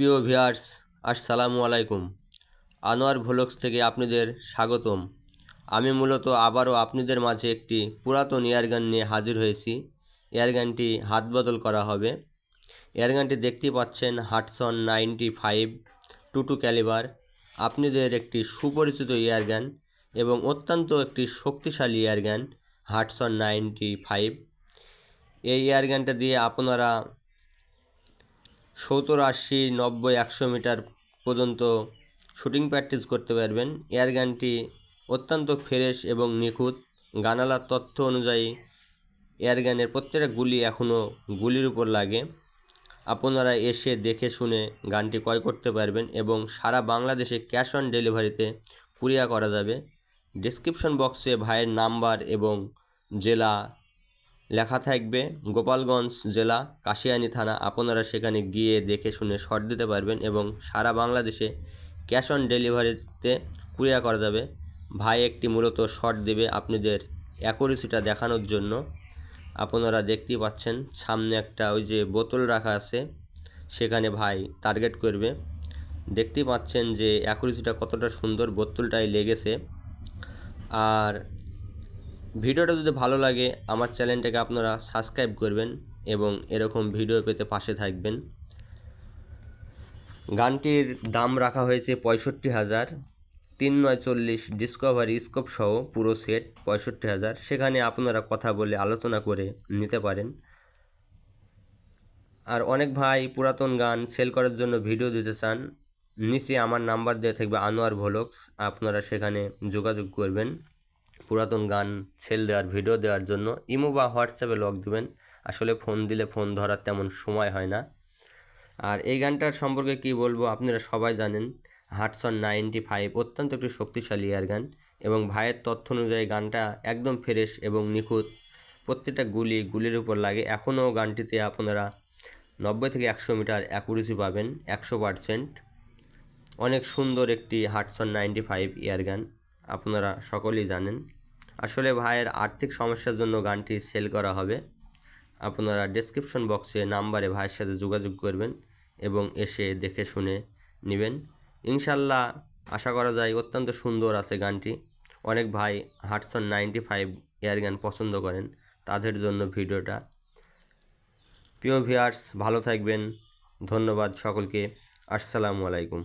প্রিয় ভিয়ার্স আসসালামু আলাইকুম। আনোয়ার ভ্লগস থেকে আপনাদের স্বাগতম। আমি মূলত আবারও আপনাদের মাঝে একটি পুরাতন এয়ারগান নিয়ে হাজির হয়েছি। এয়ারগানটি হাত বদল করা হবে। এয়ারগানটি দেখতে পাচ্ছেন Hatsan ninety five two two calibre. আপনাদের একটি সুপরিচিত এয়ারগান এবং অত্যন্ত একটি শক্তিশালী এয়ারগান হাটসন নাইনটি ফাইভ। এই এয়ারগানটা দিয়ে আপনারা সত্তর আশি, নব্বই, একশো মিটার পর্যন্ত শুটিং প্র্যাকটিস করতে পারবেন। এয়ার গানটি অত্যন্ত ফ্রেশ এবং নিখুঁত। গানালার তথ্য অনুযায়ী এয়ার গানের প্রত্যেকটা গুলি এখনও গুলির উপর লাগে। আপনারা এসে দেখে শুনে গানটি ক্রয় করতে পারবেন এবং সারা বাংলাদেশে ক্যাশ অন ডেলিভারিতে কুরিয়া করা যাবে। ডিসক্রিপশন বক্সে ভাইয়ের নাম্বার এবং জেলা লেখা থাকবে, গোপালগঞ্জ জেলা, কাশিয়ানি থানা। আপনারা সেখানে গিয়ে দেখে শুনে শর্ট দিতে পারবেন এবং সারা বাংলাদেশে ক্যাশ অন ডেলিভারিতে কুরিয়া করা যাবে। ভাই একটি মূলত শর্ট দেবে আপনাদের অ্যাকুরেসিটা দেখানোর জন্য। আপনারা দেখতেই পাচ্ছেন, সামনে একটা ওই যে বোতল রাখা আছে, সেখানে ভাই টার্গেট করবে। দেখতেই পাচ্ছেন যে অ্যাকুরেসিটা কতটা সুন্দর বোতলটাই লেগেছে। আর ভিডিওটা যদি ভালো লাগে, আমার চ্যানেলটাকে আপনারা সাবস্ক্রাইব করবেন এবং এরকম ভিডিও পেতে পাশে থাকবেন। গানটির দাম রাখা হয়েছে পঁয়ষট্টি হাজার। তিন নয় চল্লিশ ডিসকভারি স্কোপ সহ পুরো সেট পঁয়ষট্টি হাজার। সেখানে আপনারা কথা বলে আলোচনা করে নিতে পারেন। আর অনেক ভাই পুরাতন গান সেল করার জন্য ভিডিও দিতে চান, নিচে আমার নাম্বার দেওয়া থাকবে আনোয়ার ভোলক্স। আপনারা সেখানে যোগাযোগ করবেন। পুরাতন গান, সেল দেওয়ার, ভিডিও দেওয়ার জন্য ইমো বা হোয়াটসঅ্যাপে লক দেবেন। আসলে ফোন দিলে ফোন ধরার তেমন সময় হয় না। আর এই গানটার সম্পর্কে কি বলব আপনারা সবাই জানেন হাটসন নাইনটি ফাইভ অত্যন্ত একটি শক্তিশালী এয়ার গান এবং ভাইয়ের তথ্য অনুযায়ী গানটা একদম ফ্রেশ এবং নিখুঁত। প্রত্যেকটা গুলি গুলির উপর লাগে। এখনও গানটিতে আপনারা নব্বই থেকে একশো মিটার অ্যাকুরেসি পাবেন, একশো পারসেন্ট অনেক সুন্দর একটি হাটসন নাইনটি ফাইভ এয়ার গান, আপনারা সকলেই জানেন। আসলে ভাইয়ের আর্থিক সমস্যার জন্য গানটি সেল করা হবে। আপনারা ডেসক্রিপশন বক্সে নাম্বারে ভাইয়ের সাথে যোগাযোগ করবেন এবং এসে দেখে শুনে নেবেন। ইনশাল্লাহ আশা করা যায় অত্যন্ত সুন্দর আছে গানটি। অনেক ভাই হাটসন নাইনটি ফাইভ এয়ার গান পছন্দ করেন তাদের জন্য ভিডিওটা। প্রিয় ভিয়ার্স ভালো থাকবেন। ধন্যবাদ সকলকে। আসসালামু আলাইকুম।